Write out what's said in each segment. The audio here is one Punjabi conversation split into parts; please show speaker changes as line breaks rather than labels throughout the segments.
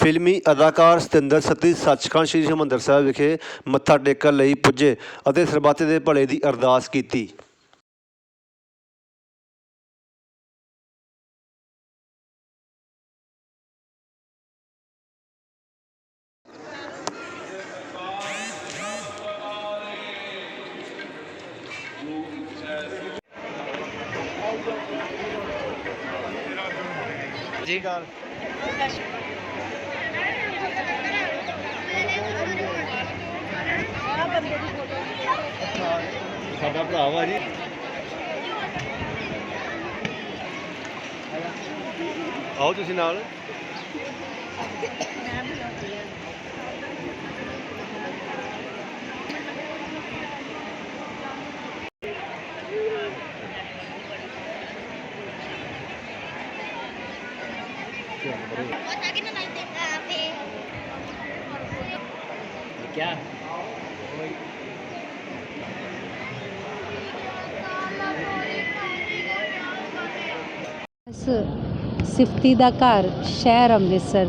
ਫਿਲਮੀ ਅਦਾਕਾਰ ਸਤਿੰਦਰ ਸਤੀ, ਸੱਚਖੰਡ ਸ੍ਰੀ ਹਰਿਮੰਦਰ ਸਾਹਿਬ ਵਿਖੇ ਮੱਥਾ ਟੇਕਣ ਲਈ ਪੁੱਜੇ ਅਤੇ ਸਰਬੱਤ ਦੇ ਭਲੇ ਦੀ ਅਰਦਾਸ ਕੀਤੀ।
ਜੀ।
ਸਾਡਾ ਭਰਾ ਵਾ ਜੀ ਆਓ ਤੁਸੀਂ ਨਾਲ
क्या
ਇਸ ਸਿਫਤੀ ਦਾ ਘਰ ਸ਼ਹਿਰ ਅੰਮ੍ਰਿਤਸਰ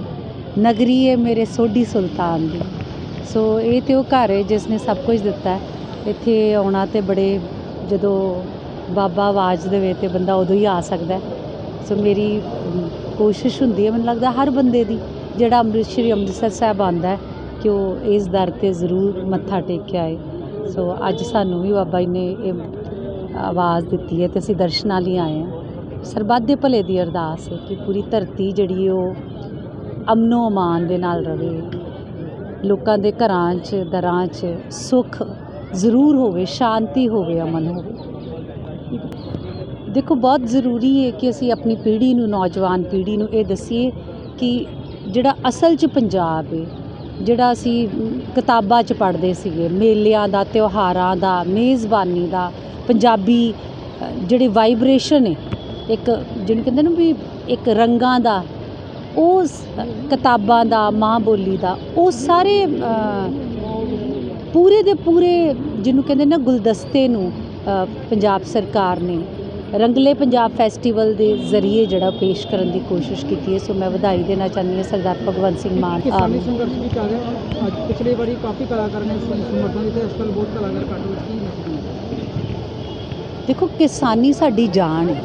ਨਗਰੀ ਹੈ ਮੇਰੇ ਸੋਢੀ ਸੁਲਤਾਨ ਦੀ। ਸੋ ਇਹ ਤੇ ਉਹ ਘਰ ਹੈ ਜਿਸ ਨੇ ਸਭ ਕੁਝ ਦਿੱਤਾ ਇੱਥੇ ਆਉਣਾ ਤੇ ਬੜੇ ਜਦੋਂ ਬਾਬਾ ਆਵਾਜ਼ ਦੇਵੇ ਤੇ ਬੰਦਾ ਉਦੋਂ ਹੀ ਆ ਸਕਦਾ ਸੋ ਮੇਰੀ ਕੋਸ਼ਿਸ਼ ਹੁੰਦੀ ਹੈ, ਮੈਨੂੰ ਲੱਗਦਾ ਹਰ ਬੰਦੇ ਦੀ, ਜਿਹੜਾ ਅੰਮ੍ਰਿਤ, ਸ਼੍ਰੀ ਅੰਮ੍ਰਿਤਸਰ ਸਾਹਿਬ ਆਉਂਦਾ ਕਿ ਉਹ ਇਸ ਦਰ ਤੇ ਜ਼ਰੂਰ ਮੱਥਾ ਟੇਕ ਕੇ ਆਏ। ਸੋ ਅੱਜ ਸਾਨੂੰ ਵੀ ਬਾਬਾ ਜੀ ਨੇ ਇਹ ਆਵਾਜ਼ ਦਿੱਤੀ ਹੈ ਤੇ ਅਸੀਂ ਦਰਸ਼ਨਾਂ ਲਈ ਆਏ ਹਾਂ। ਸਰਬੱਤ ਦੇ ਭਲੇ ਦੀ ਅਰਦਾਸ ਹੈ ਕਿ ਪੂਰੀ ਧਰਤੀ ਜਿਹੜੀ ਉਹ ਅਮਨੋ ਅਮਾਨ ਦੇ ਨਾਲ ਰਵੇ। ਲੋਕਾਂ ਦੇ ਘਰਾਂ 'ਚ ਦਰਾਂ 'ਚ ਸੁੱਖ ਜ਼ਰੂਰ ਹੋਵੇ ਸ਼ਾਂਤੀ ਹੋਵੇ ਅਮਨ ਹੋਵੇ। ਦੇਖੋ ਬਹੁਤ ਜ਼ਰੂਰੀ ਹੈ ਕਿ ਅਸੀਂ ਆਪਣੀ ਪੀੜ੍ਹੀ ਨੂੰ ਨੌਜਵਾਨ ਪੀੜ੍ਹੀ ਨੂੰ ਇਹ ਦਸੀਏ ਕਿ ਜਿਹੜਾ ਅਸਲ 'ਚ ਪੰਜਾਬ ਹੈ ਜਿਹੜਾ ਅਸੀਂ ਕਿਤਾਬਾਂ 'ਚ ਪੜ੍ਹਦੇ ਸੀਗੇ ਮੇਲਿਆਂ ਦਾ ਤਿਉਹਾਰਾਂ ਦਾ ਮੇਜ਼ਬਾਨੀ ਦਾ ਪੰਜਾਬੀ ਅ, ਜਿਹੜੇ ਵਾਈਬ੍ਰੇਸ਼ਨ ਹੈ ਇੱਕ ਜਿਹਨੂੰ ਕਹਿੰਦੇ ਨਾ ਵੀ ਇੱਕ ਰੰਗਾਂ ਦਾ ਉਹ ਕਿਤਾਬਾਂ ਦਾ ਮਾਂ ਬੋਲੀ ਦਾ ਉਹ ਸਾਰੇ ਪੂਰੇ ਦੇ ਪੂਰੇ ਜਿਹਨੂੰ ਕਹਿੰਦੇ ਨਾ ਗੁਲਦਸਤੇ ਨੂੰ ਪੰਜਾਬ ਸਰਕਾਰ ਨੇ ਰੰਗਲੇ ਪੰਜਾਬ ਫੈਸਟੀਵਲ ਦੇ ਜ਼ਰੀਏ ਜਿਹੜਾ ਪੇਸ਼ ਕਰਨ ਦੀ ਕੋਸ਼ਿਸ਼ ਕੀਤੀ ਹੈ। ਸੋ ਮੈਂ ਵਧਾਈ ਦੇਣਾ ਚਾਹੁੰਦੀ ਹਾਂ ਸਰਦਾਰ ਭਗਵੰਤ ਸਿੰਘ ਮਾਨ
ਕਿਸਾਨੀ
ਅ,
ਸੰਘਰਸ਼ ਵੀ ਚੱਲ ਰਿਹਾ ਅੱਜ ਪਿਛਲੇ ਵਾਰੀ ਕਾਫੀ ਕਲਾਕਾਰ ਨੇ ਸਮ- ਸਮਰਥਨ ਦਿੱਤੇ ਇਸ ਕੱਲ ਬਹੁਤ ਕਲਾਕਾਰ ਕੱਟ ਵਿੱਚ ਕੀ ਮੈਸੇਜ
ਦੇਖੋ ਕਿਸਾਨੀ ਸਾਡੀ ਜਾਨ ਹੈ।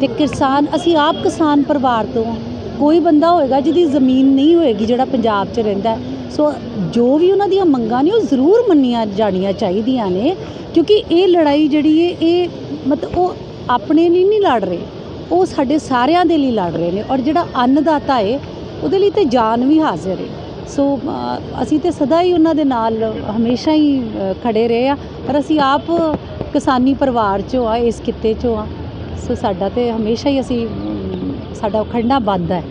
ਤੇ ਕਿਸਾਨ ਅਸੀਂ ਆਪ ਕਿਸਾਨ ਪਰਿਵਾਰ ਤੋਂ ਹਾਂ। ਕੋਈ ਬੰਦਾ ਹੋਏਗਾ ਜਿਹਦੀ ਜ਼ਮੀਨ ਨਹੀਂ ਹੋਏਗੀ ਜਿਹੜਾ ਪੰਜਾਬ 'ਚ ਰਹਿੰਦਾ ਸੋ ਜੋ ਵੀ ਉਹਨਾਂ ਦੀਆਂ ਮੰਗਾਂ ਨੇ ਉਹ ਜ਼ਰੂਰ ਮੰਨੀਆਂ ਜਾਣੀਆਂ ਚਾਹੀਦੀਆਂ ਨੇ ਕਿਉਂਕਿ ਇਹ ਲੜਾਈ ਜਿਹੜੀ ਹੈ ਇਹ ਮਤਲਬ ਉਹ ਆਪਣੇ ਲਈ ਨਹੀਂ ਲੜ ਰਹੇ ਉਹ ਸਾਡੇ ਸਾਰਿਆਂ ਦੇ ਲਈ ਲੜ ਰਹੇ ਨੇ ਔਰ ਜਿਹੜਾ ਅੰਨਦਾਤਾ ਹੈ ਉਹਦੇ ਲਈ ਤੇ ਜਾਨ ਵੀ ਹਾਜ਼ਰ ਹੈ ਸੋ ਅਸੀਂ ਤੇ ਸਦਾ ਹੀ ਉਹਨਾਂ ਦੇ ਨਾਲ ਹਮੇਸ਼ਾ ਹੀ ਅ, ਖੜੇ ਰਹੇ ਆ ਪਰ ਅਸੀਂ ਆਪ ਕਿਸਾਨੀ ਪਰਿਵਾਰ ਚੋਂ ਆ ਇਸ ਕਿੱਤੇ ਚੋਂ ਆ ਸੋ ਸਾਡਾ ਤੇ ਹਮੇਸ਼ਾ ਹੀ ਅਸੀਂ ਸਾਡਾ ਖੜਨਾ ਬੰਦ ਹੈ।